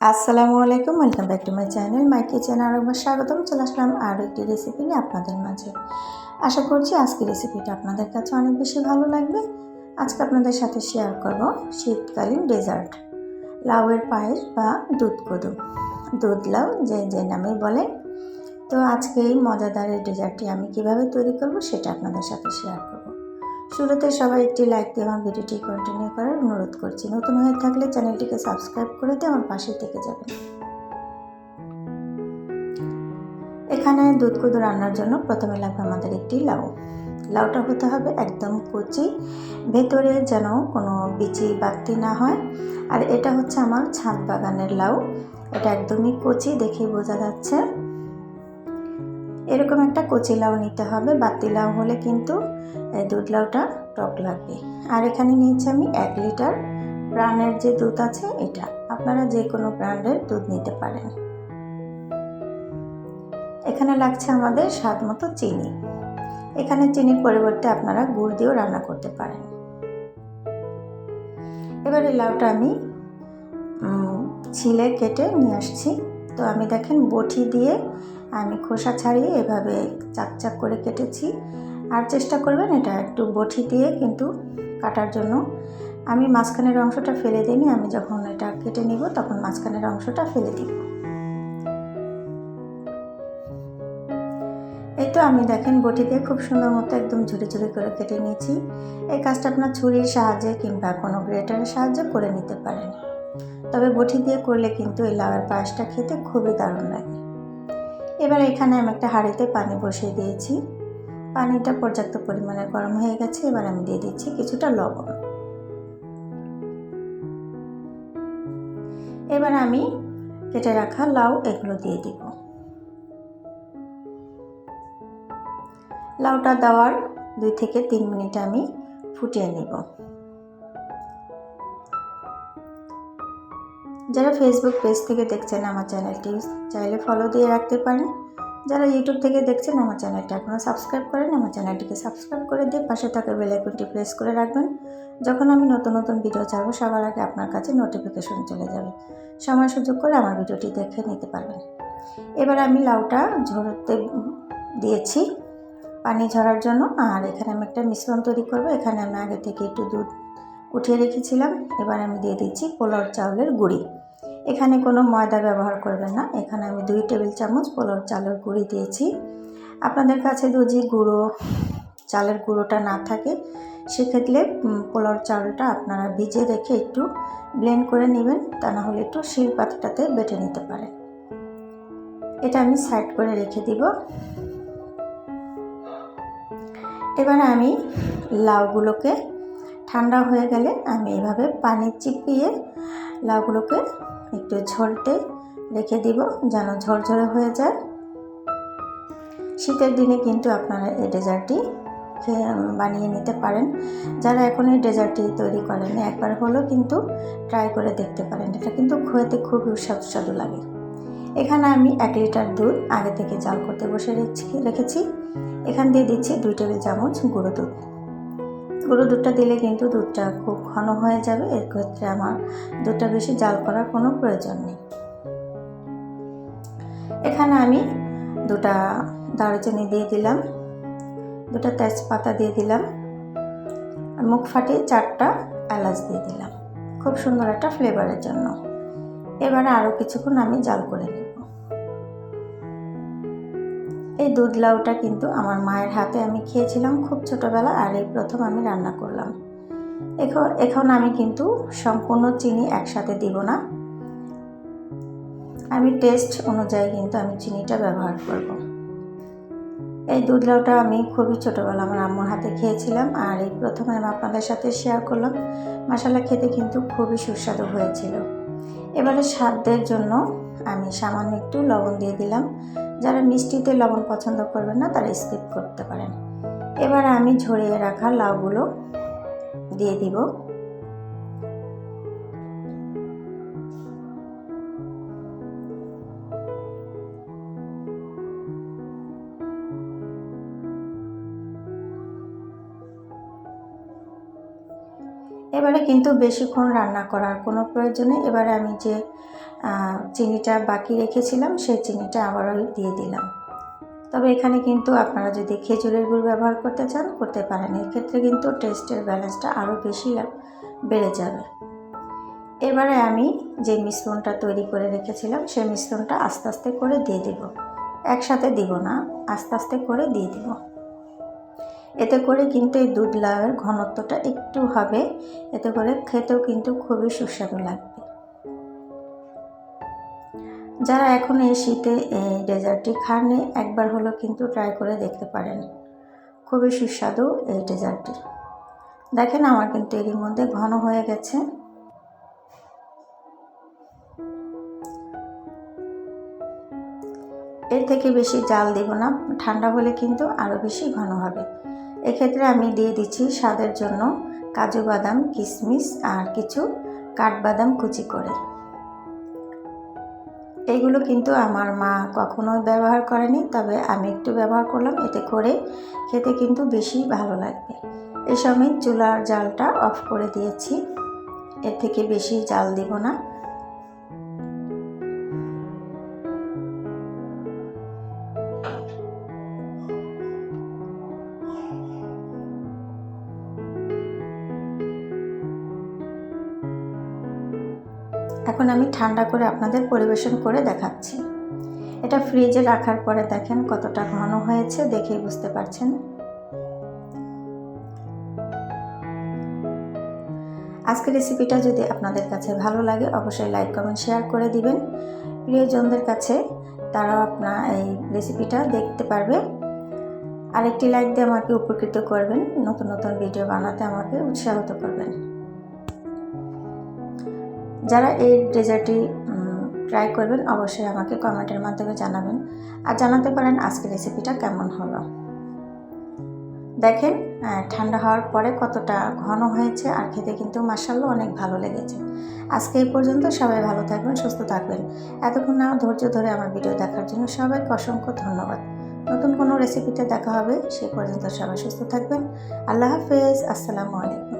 আসসালামু আলাইকুম, welcome back to my channel. My kitchen আর একবার স্বাগতম। চলে আসলাম আরও একটি রেসিপি নিয়ে আপনাদের মাঝে। আশা করছি আজকের রেসিপিটা আপনাদের কাছে অনেক বেশি ভালো লাগবে। আজকে আপনাদের সাথে শেয়ার করব শীতকালীন ডেজার্ট লাউয়ের পায়েস বা দুধ কদু দুধ লাউ যে যে নামেই বলে তো আজকে এই মজাদার ডেজার্টটি আমি কীভাবে তৈরি করব সেটা আপনাদের সাথে শেয়ার করব। শুরুতে সবাই একটি লাইক দিয়ে আমার ভিডিওটি কন্টিনিউ করার অনুরোধ করছি। নতুন হয়ে থাকলে চ্যানেলটিকে সাবস্ক্রাইব করে দিয়ে আমার পাশে থেকে যাবেন। এখানে দুধ কুদু রান্নার জন্য প্রথমে লাগবে আমাদের একটি লাউ। লাউটা হতে হবে একদম কচি, ভেতরে যেন কোনো বিচি বাড়তি না হয়। আর এটা হচ্ছে আমার ছাদ বাগানের লাউ। এটা একদমই কচি, দেখেই বোঝা যাচ্ছে। এরকম একটা কচি লাউ নিতে হবে, বাতি লাউ হলে কিন্তু দুধ লাউটা টক লাগবে। আর এখানে নিয়েছি আমি এক লিটার ব্র্যান্ডের যে দুধ আছে এটা। আপনারা যে কোনো ব্র্যান্ডের দুধ নিতে পারেন। এখানে লাগছে আমাদের স্বাদ মতো চিনি। এখানে চিনির পরিবর্তে আপনারা গুড় দিয়েও রান্না করতে পারেন। এবার লাউটা আমি ছিলে কেটে নিয়ে আসছি। তো আমি দেখেন বটি দিয়ে আমি খোসা ছাড়িয়ে এভাবে চাক চাক করে কেটেছি। আর চেষ্টা করবেন এটা একটু বটি দিয়ে কিন্তু কাটার জন্য। আমি মাঝখানের অংশটা ফেলে দিইনি, আমি যখন এটা কেটে নিব তখন মাঝখানের অংশটা ফেলে দিব। এই তো আমি দেখেন বটি দিয়ে খুব সুন্দর মতো একদম ঝুড়ি ঝুড়ি করে কেটে নিয়েছি। এই কাজটা আপনার ছুরির সাহায্যে কিংবা কোনো গ্রেটারের সাহায্যে করে নিতে পারেন। তবে বটি দিয়ে করলে কিন্তু এই লাউয়ের পায়েসটা খেতে খুবই দারুণ লাগে। এবার এখানে আমি একটা হাঁড়িতে পানি বসিয়ে দিয়েছি। পানিটা পর্যাপ্ত পরিমাণে গরম হয়ে গেছে, এবার আমি দিয়ে দিচ্ছি কিছুটা লবণ। এবার আমি কেটে রাখা লাউ এগুলো দিয়ে দিব। লাউটা দেওয়ার দুই থেকে তিন মিনিট আমি ফুটিয়ে নিব। যারা ফেসবুক পেজ থেকে দেখছেন আমার চ্যানেলটি চাইলে ফলো দিয়ে রাখতে পারেন। যারা ইউটিউব থেকে দেখছেন আমার চ্যানেলটা এখনও সাবস্ক্রাইব করেন আমার চ্যানেলটিকে সাবস্ক্রাইব করে দিয়ে পাশে থাকা বেল আইকনটি প্রেস করে রাখবেন। যখন আমি নতুন নতুন ভিডিও ছাড়বো, সবার আগে আপনার কাছে নোটিফিকেশন চলে যাবে। সময় সুযোগ করে আমার ভিডিওটি দেখে নিতে পারবেন। এবার আমি লাউটা ঝরতে দিয়েছি পানি ঝরার জন্য। আর এখানে আমি একটা মিশ্রণ তৈরি করব। এখানে আমি আগে থেকে একটু দুধ উঠিয়ে রেখেছিলাম। এবার আমি দিয়ে দিচ্ছি পোলার চাউলের গুঁড়ি। এখানে কোনো ময়দা ব্যবহার করবেন না। এখানে আমি দুই টেবিল চামচ পোলার চালের গুঁড়ি দিয়েছি। আপনাদের কাছে যদি গুঁড়ো, চালের গুঁড়োটা না থাকে, সেক্ষেত্রে পোলার চালটা আপনারা ভিজে রেখে একটু ব্লেন্ড করে নেবেন, তা না হলে একটু শিল পাতাটাতে বেটে নিতে পারেন। এটা আমি সাইড করে রেখে দিব। এবার আমি লাউগুলোকে, ঠান্ডা হয়ে গেলে আমি এভাবে পানি চিপিয়ে লাউগুলোকে একটু ঝরতে রেখে দিব যেন ঝরঝরে হয়ে যায়। শীতের দিনে কিন্তু আপনারা এই ডেজার্টটি বানিয়ে নিতে পারেন। যারা এখন এই ডেজার্টটি তৈরি করেন একবার হলেও কিন্তু ট্রাই করে দেখতে পারেন। এটা কিন্তু খেতে খুবই সুস্বাদু লাগে। এখানে আমি এক লিটার দুধ আগে থেকে জাল করতে বসে রেখেছি। এখান দিয়ে দিচ্ছি দুই টেবিল চামচ গুঁড়ো দুধ। গুঁড়ো দুধটা দিলে কিন্তু দুধটা খুব ঘন হয়ে যাবে। এর ক্ষেত্রে আমার দুধটা বেশি জাল করার কোনো প্রয়োজন নেই। এখানে আমি দুটা দারুচিনি দিয়ে দিলাম, দুটা তেজপাতা দিয়ে দিলাম, আর মুখ ফাটিয়ে চারটা এলাচ দিয়ে দিলাম। খুব সুন্দর একটা ফ্লেভারের জন্য। এবারে আরও কিছুক্ষণ আমি জাল করে নেব। এই দুধ লাউটা কিন্তু আমার মায়ের হাতে আমি খেয়েছিলাম খুব ছোটোবেলা আর এই প্রথম আমি রান্না করলাম। এখন এখন আমি কিন্তু সম্পূর্ণ চিনি একসাথে দিব না। আমি টেস্ট অনুযায়ী কিন্তু আমি চিনিটা ব্যবহার করব। এই দুধ লাউটা আমি খুবই ছোটোবেলা আমার আম্মুর হাতে খেয়েছিলাম আর এই প্রথমে আমি আপনাদের সাথে শেয়ার করলাম। মশালা খেতে কিন্তু খুবই সুস্বাদু হয়েছিল। এবারে স্বাদের জন্য আমি সামান্য একটু লবণ দিয়ে দিলাম। যারা মিষ্টিতে লবণ পছন্দ করবেন না, তারা স্কিপ করতে পারেন। এবার আমি ঝরিয়ে রাখা লাউগুলো দিয়ে দিব। এবারে কিন্তু বেশিক্ষণ রান্না করার কোনো প্রয়োজন নেই এবারে আমি যে চিনিটা বাকি রেখেছিলাম, সেই চিনিটা আবারও দিয়ে দিলাম। তবে এখানে কিন্তু আপনারা যদি খেজুরের গুড় ব্যবহার করতে চান, করতে পারেন। এক্ষেত্রে কিন্তু টেস্টের ব্যালেন্সটা আরও বেশি বেড়ে যাবে। এবারে আমি যে মিশ্রণটা তৈরি করে রেখেছিলাম, সেই মিশ্রণটা আস্তে আস্তে করে দিয়ে দিব। একসাথে দিব না, আস্তে আস্তে করে দিয়ে দিব। এতে করে কিন্তু এই দুধ লাউয়ের ঘনত্বটা একটু হবে, এতে করে খেতেও কিন্তু খুবই সুস্বাদু লাগবে। যারা এখন এই শীতে এই ডেজার্টটি খাননি, একবার হলো কিন্তু ট্রাই করে দেখতে পারেন। খুবই সুস্বাদু এই ডেজার্টটি। দেখেন আমার কিন্তু এরই মধ্যে ঘন হয়ে গেছে। এর থেকে বেশি জাল দেব না, ঠান্ডা হলে কিন্তু আরও বেশি ঘন হবে। এক্ষেত্রে আমি দিয়ে দিচ্ছি স্বাদের জন্য কাজু বাদাম কিশমিশ আর কিছু কাঠবাদাম কুচি করে। এগুলো কিন্তু আমার মা কখনো ব্যবহার করেনি, তবে আমি একটু ব্যবহার করলাম, এতে করে খেতে কিন্তু বেশি ভালো লাগবে। এই সময় চুলার জালটা অফ করে দিয়েছি, এর থেকে বেশি জাল দিব না। এখন আমি ঠান্ডা করে আপনাদের পরিবেশন করে দেখাচ্ছি। এটা ফ্রিজে রাখার পরে দেখেন কতটা ঘন হয়েছে দেখেই বুঝতে পারছেন। আজকের রেসিপিটা যদি আপনাদের কাছে ভালো লাগে, অবশ্যই লাইক, কমেন্ট, শেয়ার করে দিবেন। প্রিয়জনদের কাছে তারাও আপনার এই রেসিপিটা দেখতে পারবে। আরেকটি লাইক দিয়ে আমাকে উপকৃত করবেন, নতুন নতুন ভিডিও বানাতে আমাকে উৎসাহিত করবেন। যারা এই ডেজার্টটি ট্রাই করবেন, অবশ্যই আমাকে কমেন্টের মাধ্যমে জানাবেন আর জানাতে পারেন আজকের রেসিপিটা কেমন হলো। দেখেন ঠান্ডা হওয়ার পরে কতটা ঘন হয়েছে আর খেতে কিন্তু মাসাল্লাহ অনেক ভালো লেগেছে। আজকে এই পর্যন্ত সবাই ভালো থাকবেন, সুস্থ থাকবেন। এতক্ষণ না, ধৈর্য ধরে আমার ভিডিও দেখার জন্য সবাইকে অসংখ্য ধন্যবাদ। নতুন কোনো রেসিপিতে দেখা হবে, সে পর্যন্ত সবাই সুস্থ থাকবেন। আল্লাহ হাফেজ, আসসালামু আলাইকুম।